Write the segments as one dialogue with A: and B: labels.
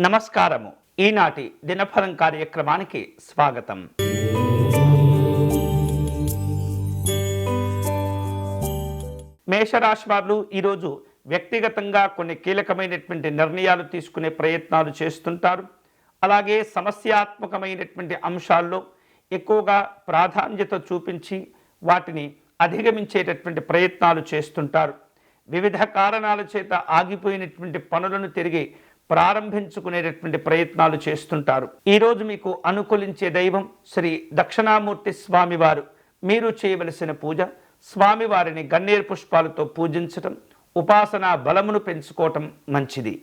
A: నమస్కారము. ఈనాటి దినఫలం కార్యక్రమానికి స్వాగతం. మేషరాశి వారు ఈరోజు వ్యక్తిగతంగా కొన్ని కీలకమైనటువంటి నిర్ణయాలు తీసుకునే ప్రయత్నాలు చేస్తుంటారు. అలాగే సమస్యాత్మకమైనటువంటి అంశాల్లో ఎక్కువగా ప్రాధాన్యత చూపించి వాటిని అధిగమించేటటువంటి ప్రయత్నాలు చేస్తుంటారు. వివిధ కారణాల చేత ఆగిపోయినటువంటి పనులను తిరిగి ప్రారంభించుకునేటటువంటి ప్రయత్నాలు చేస్తుంటారు. ఈరోజు మీకు అనుకూలించే దైవం శ్రీ దక్షిణామూర్తి స్వామివారు. మీరు చేయవలసిన పూజ స్వామివారిని గన్నేరు పుష్పాలతో పూజించటం ఉపాసనా బలమును పెంచుకోవటం మంచిది.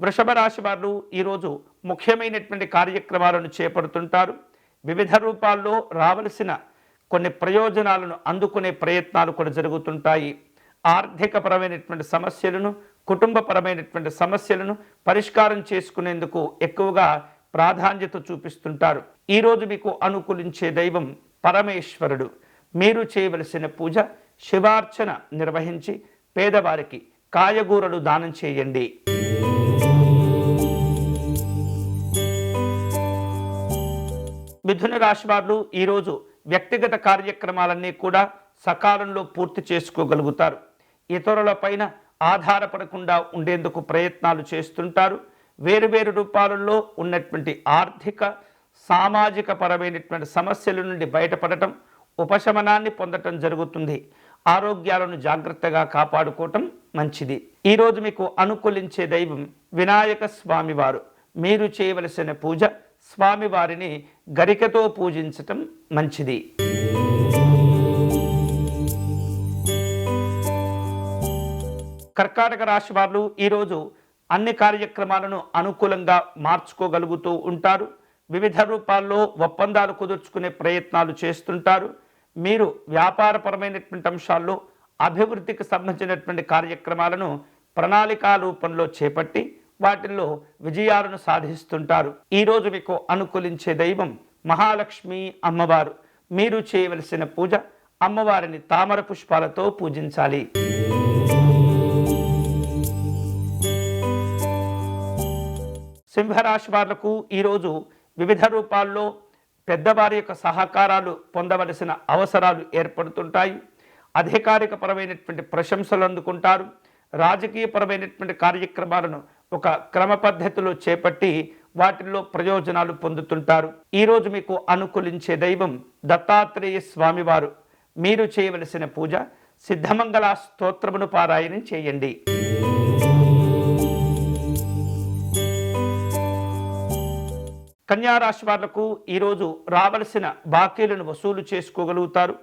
A: వృషభ రాశి వారు ఈరోజు ముఖ్యమైనటువంటి కార్యక్రమాలను చేపడుతుంటారు. వివిధ రూపాల్లో రావలసిన కొన్ని ప్రయోజనాలను అందుకునే ప్రయత్నాలు కూడా జరుగుతుంటాయి. ఆర్థికపరమైనటువంటి సమస్యలను కుటుంబపరమైనటువంటి సమస్యలను పరిష్కారం చేసుకునేందుకు ఎక్కువగా ప్రాధాన్యత చూపిస్తుంటారు. ఈరోజు మీకు అనుకూలించే దైవం పరమేశ్వరుడు. మీరు చేయవలసిన పూజ శివార్చన నిర్వహించి పేదవారికి కాయగూరలు దానం చేయండి. మిథున రాశి వారు ఈరోజు వ్యక్తిగత కార్యక్రమాలన్నీ కూడా సకాలంలో పూర్తి చేసుకోగలుగుతారు. ఇతరులపైన ఆధారపడకుండా ఉండేందుకు ప్రయత్నాలు చేస్తుంటారు. వేరువేరు రూపాలలో ఉన్నటువంటి ఆర్థిక సామాజిక పరమైనటువంటి సమస్యల నుండి బయటపడటం ఉపశమనాన్ని పొందటం జరుగుతుంది. ఆరోగ్యాలను జాగ్రత్తగా కాపాడుకోవటం మంచిది. ఈరోజు మీకు అనుకూలించే దైవం వినాయక స్వామివారు. మీరు చేయవలసిన పూజ స్వామివారిని గరికతో పూజించటం మంచిది. కర్కాటక రాశి వారు ఈరోజు అన్ని కార్యక్రమాలను అనుకూలంగా మార్చుకోగలుగుతూ ఉంటారు. వివిధ రూపాల్లో ఒప్పందాలు కుదుర్చుకునే ప్రయత్నాలు చేస్తుంటారు. మీరు వ్యాపారపరమైనటువంటి అంశాల్లో అభివృద్ధికి సంబంధించినటువంటి కార్యక్రమాలను ప్రణాళికా రూపంలో చేపట్టి వాటిల్లో విజయాలను సాధిస్తుంటారు. ఈరోజు మీకు అనుకూలించే దైవం మహాలక్ష్మి అమ్మవారు. మీరు చేయవలసిన పూజ అమ్మవారిని తామర పుష్పాలతో పూజించాలి. సింహరాశి వాళ్ళకు ఈరోజు వివిధ రూపాల్లో పెద్దవారి యొక్క సహకారాలు పొందవలసిన అవసరాలు ఏర్పడుతుంటాయి. అధికారిక పరమైనటువంటి ప్రశంసలు అందుకుంటారు. రాజకీయపరమైనటువంటి కార్యక్రమాలను ఒక క్రమ పద్ధతిలో చేపట్టి వాటిల్లో ప్రయోజనాలు పొందుతుంటారు. ఈరోజు మీకు అనుకూలించే దైవం దత్తాత్రేయ స్వామివారు. మీరు చేయవలసిన పూజ సిద్ధమంగళ స్తోత్రమును పారాయణం చేయండి. కన్యారాశి వాళ్ళకు ఈరోజు రావలసిన బాకీలను వసూలు చేసుకోగలుగుతారు.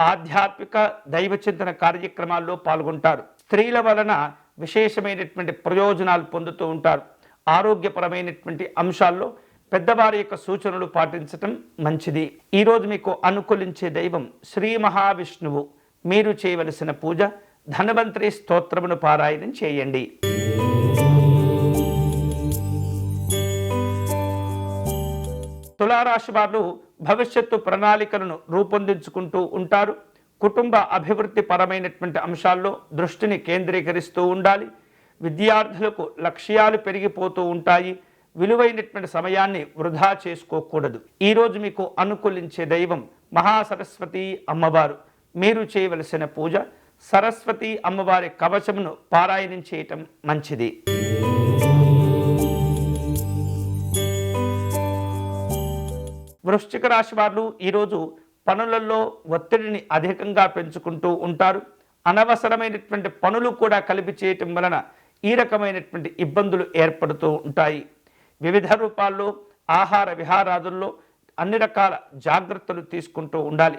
A: ఆధ్యాత్మిక దైవచింతన కార్యక్రమాల్లో పాల్గొంటారు. స్త్రీల వలన విశేషమైనటువంటి ప్రయోజనాలు పొందుతూ ఉంటారు. ఆరోగ్యపరమైనటువంటి అంశాల్లో పెద్దవారి యొక్క సూచనలు పాటించటం మంచిది. ఈరోజు మీకు అనుకూలించే దైవం శ్రీ మహావిష్ణువు. మీరు చేయవలసిన పూజ ధనవంతరి స్తోత్రమును పారాయణం చేయండి. తులారాశి వారు భవిష్యత్తు ప్రణాళికలను రూపొందించుకుంటూ ఉంటారు. కుటుంబ అభివృద్ధి పరమైనటువంటి అంశాల్లో దృష్టిని కేంద్రీకరిస్తూ ఉండాలి. విద్యార్థులకు లక్ష్యాలు పెరిగిపోతూ ఉంటాయి. విలువైనటువంటి సమయాన్ని వృధా చేసుకోకూడదు. ఈరోజు మీకు అనుకూలించే దైవం మహాసరస్వతి అమ్మవారు. మీరు చేయవలసిన పూజ సరస్వతి అమ్మవారి కవచమును పారాయణం చేయటం మంచిది. వృశ్చిక రాశి వారు ఈరోజు పనులలో ఒత్తిడిని అధికంగా పెంచుకుంటూ ఉంటారు. అనవసరమైనటువంటి పనులు కూడా కలిపి చేయటం వలన ఈ రకమైనటువంటి ఇబ్బందులు ఏర్పడుతూ ఉంటాయి. వివిధ రూపాల్లో ఆహార విహారాదుల్లో అన్ని రకాల జాగ్రత్తలు తీసుకుంటూ ఉండాలి.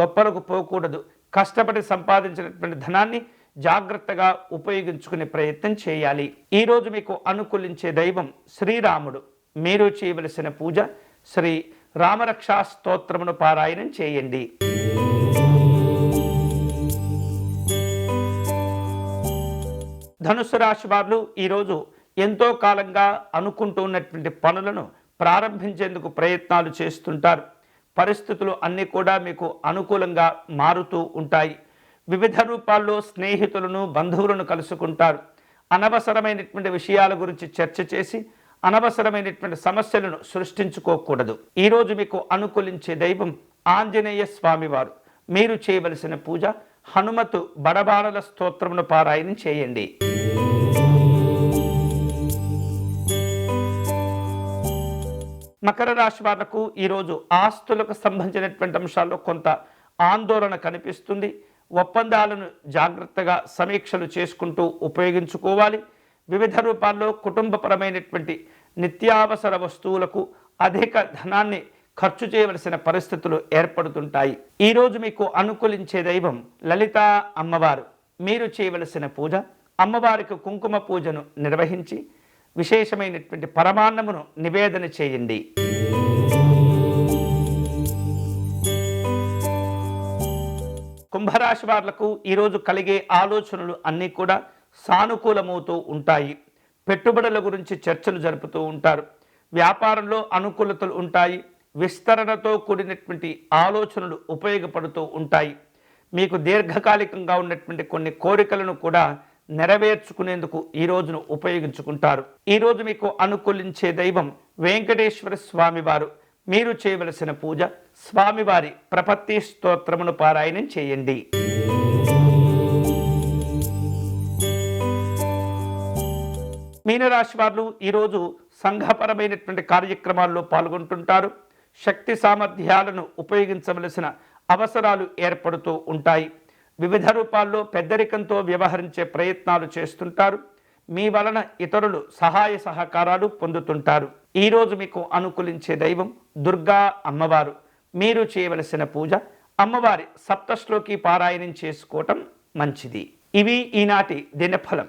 A: గొప్పలకు పోకూడదు. కష్టపడి సంపాదించినటువంటి ధనాన్ని జాగ్రత్తగా ఉపయోగించుకునే ప్రయత్నం చేయాలి. ఈరోజు మీకు అనుకూలించే దైవం శ్రీరాముడు. మీరు చేయవలసిన పూజ శ్రీ రామరక్షా స్తోత్రమును పారాయణం చేయండి. ధనుసు రాశి వారు ఈరోజు ఎంతో కాలంగా అనుకుంటున్నటువంటి పనులను ప్రారంభించేందుకు ప్రయత్నాలు చేస్తుంటారు. పరిస్థితులు అన్నీ కూడా మీకు అనుకూలంగా మారుతూ ఉంటాయి. వివిధ రూపాల్లో స్నేహితులను బంధువులను కలుసుకుంటారు. అనవసరమైనటువంటి విషయాల గురించి చర్చ చేసి అనవసరమైనటువంటి సమస్యలను సృష్టించుకోకూడదు. ఈరోజు మీకు అనుకూలించే దైవం ఆంజనేయ స్వామివారు. మీరు చేయవలసిన పూజ హనుమతు బడబాడల స్తోత్రమును పారాయణం చేయండి. మకర రాశి వాళ్ళకు ఈరోజు ఆస్తులకు సంబంధించినటువంటి అంశాల్లో కొంత ఆందోళన కనిపిస్తుంది. ఒప్పందాలను జాగ్రత్తగా సమీక్షలు చేసుకుంటూ ఉపయోగించుకోవాలి. వివిధ రూపాల్లో కుటుంబపరమైనటువంటి నిత్యావసర వస్తువులకు అధిక ధనాన్ని ఖర్చు చేయవలసిన పరిస్థితులు ఏర్పడుతుంటాయి. ఈరోజు మీకు అనుకూలించే దైవం లలిత అమ్మవారు. మీరు చేయవలసిన పూజ అమ్మవారికి కుంకుమ పూజను నిర్వహించి విశేషమైనటువంటి పరమాన్నమును నివేదన చేయండి. కుంభరాశి వాళ్ళకు ఈరోజు కలిగే ఆలోచనలు అన్నీ కూడా సానుకూలమవుతూ ఉంటాయి. పెట్టుబడుల గురించి చర్చలు జరుపుతూ ఉంటారు. వ్యాపారంలో అనుకూలతలు ఉంటాయి. విస్తరణతో కూడినటువంటి ఆలోచనలు ఉపయోగపడుతూ ఉంటాయి. మీకు దీర్ఘకాలికంగా ఉన్నటువంటి కొన్ని కోరికలను కూడా నెరవేర్చుకునేందుకు ఈ రోజును ఉపయోగించుకుంటారు. ఈరోజు మీకు అనుకూలించే దైవం వెంకటేశ్వర స్వామివారు. మీరు చేయవలసిన పూజ స్వామివారి ప్రపత్తి స్తోత్రమును పారాయణం చేయండి. మీనరాశి వారు ఈరోజు సంఘపరమైనటువంటి కార్యక్రమాల్లో పాల్గొంటుంటారు. శక్తి సామర్థ్యాలను ఉపయోగించవలసిన అవసరాలు ఏర్పడుతూ ఉంటాయి. వివిధ రూపాల్లో పెద్దరికంతో వ్యవహరించే ప్రయత్నాలు చేస్తుంటారు. మీ వలన ఇతరులు సహాయ సహకారాలు పొందుతుంటారు. ఈరోజు మీకు అనుకూలించే దైవం దుర్గా అమ్మవారు. మీరు చేయవలసిన పూజ అమ్మవారి సప్తశ్లోకి పారాయణం చేసుకోవటం మంచిది. ఇవి ఈనాటి దినఫలం.